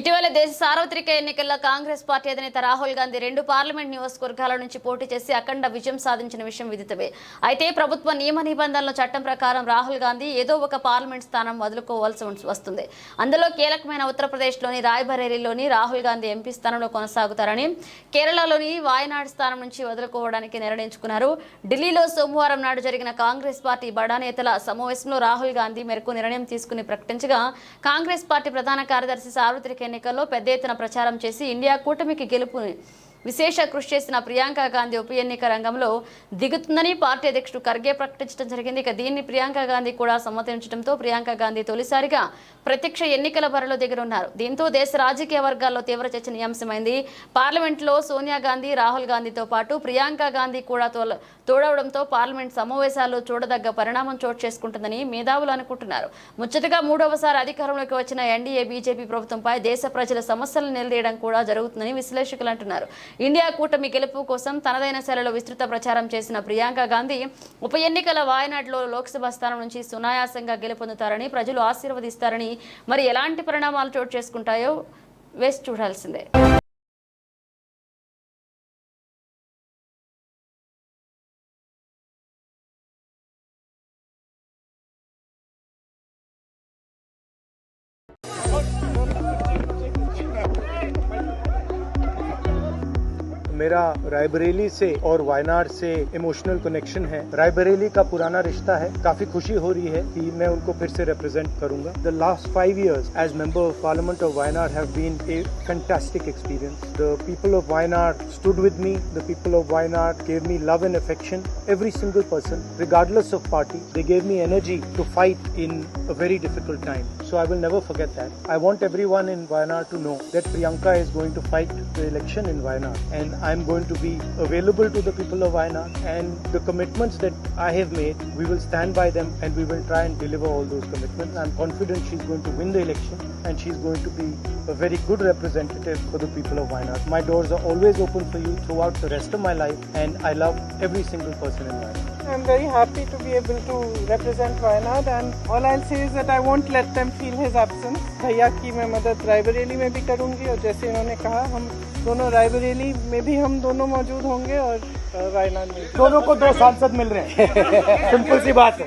ఇటీవల దేశ సార్వత్రిక ఎన్నికల్లో కాంగ్రెస్ పార్టీ అధినేత రాహుల్ గాంధీ రెండు పార్లమెంట్ నియోజకవర్గాల నుంచి పోటీ చేసి అఖండ విజయం సాధించిన విషయం విదితమే. అయితే ప్రభుత్వ నియమ నిబంధనల చట్టం ప్రకారం రాహుల్ గాంధీ ఏదో ఒక పార్లమెంట్ స్థానం వదులుకోవాల్సి వస్తుంది. అందులో కీలకమైన ఉత్తరప్రదేశ్లోని రాయ్బరేలీలోని రాహుల్ గాంధీ ఎంపీ స్థానంలో కొనసాగుతారని కేరళలోని వాయనాడ్ స్థానం నుంచి వదులుకోవడానికి నిర్ణయించుకున్నారు. ఢిల్లీలో సోమవారం నాడు జరిగిన కాంగ్రెస్ పార్టీ బడా నేతల సమావేశంలో రాహుల్ గాంధీ మేరకు నిర్ణయం తీసుకుని ప్రకటించగా కాంగ్రెస్ పార్టీ ప్రధాన కార్యదర్శి సార్వత్రిక ఎన్నికల్లో పెద్ద ఎత్తున ప్రచారం చేసి ఇండియా కూటమికి గెలుపు విశేష కృషి చేసిన ప్రియాంక గాంధీ ఉప ఎన్నిక రంగంలో దిగుతుందని పార్టీ అధ్యక్షుడు ఖర్గే ప్రకటించడం జరిగింది. ఇక దీన్ని ప్రియాంక గాంధీ కూడా సమ్మతించడంతో ప్రియాంక గాంధీ తొలిసారిగా ప్రత్యక్ష ఎన్నికల బరిలో దిగనున్నారు. దీంతో దేశ రాజకీయ వర్గాల్లో తీవ్ర చర్చనీయాంశమైంది పార్లమెంట్లో సోనియా గాంధీ రాహుల్ గాంధీతో పాటు ప్రియాంక గాంధీ కూడా తోడవడంతో పార్లమెంట్ సమావేశాల్లో చూడదగ్గ పరిణామం చోటు చేసుకుంటుందని మేధావులు అనుకుంటున్నారు. ముచ్చటగా మూడవసారి అధికారంలోకి వచ్చిన ఎన్డీఏ బీజేపీ ప్రభుత్వంపై దేశ ప్రజల సమస్యలను నిలదీయడం కూడా జరుగుతుందని విశ్లేషకులు అంటున్నారు. ఇండియా కూటమి గెలుపు కోసం తనదైన శైలిలో విస్తృత ప్రచారం చేసిన ప్రియాంక గాంధీ ఉప ఎన్నికల వాయనాడులో లోక్సభ స్థానం నుంచి సునాయాసంగా గెలుపొందుతారని ప్రజలు ఆశీర్వదిస్తారని మరి ఎలాంటి పరిణామాలు చోటు చేసుకుంటాయో వేసి చూడాల్సిందే. मेरा रायबरेली से और वायनाड से इमोशनल कनेक्शन है। रायबरेली का पुराना रिश्ता है। काफ़ी खुशी हो रही है कि मैं उनको फिर से रिप्रेजेंट करूँगा। The last five years as member of parliament of Wayanad have been a fantastic experience the people of Wayanad stood with me the people of Wayanad gave me love and affection every single person regardless of party they gave me energy to fight in a very difficult time so I will never forget that I want everyone in Wayanad to know that Priyanka is going to fight the election in Wayanad and i'm going to be available to the people of wayanad and the commitments that i have made we will stand by them and we will try and deliver all those commitments i'm confident she's going to win the election and she's going to be a very good representative for the people of Wayanad. My doors are always open for you throughout the rest of my life, and I love every single person in Wayanad. I'm very happy to be able to represent Wayanad and all I'll say is that I won't let them feel his absence. भैया की मैं मदद रायबरेली में भी करूंगी और जैसे इन्होंने कहा हम दोनों रायबरेली में भी हम दोनों मौजूद होंगे और भी। दोनों को दो सांसद मिल रहे हैं सिंपल सी बात है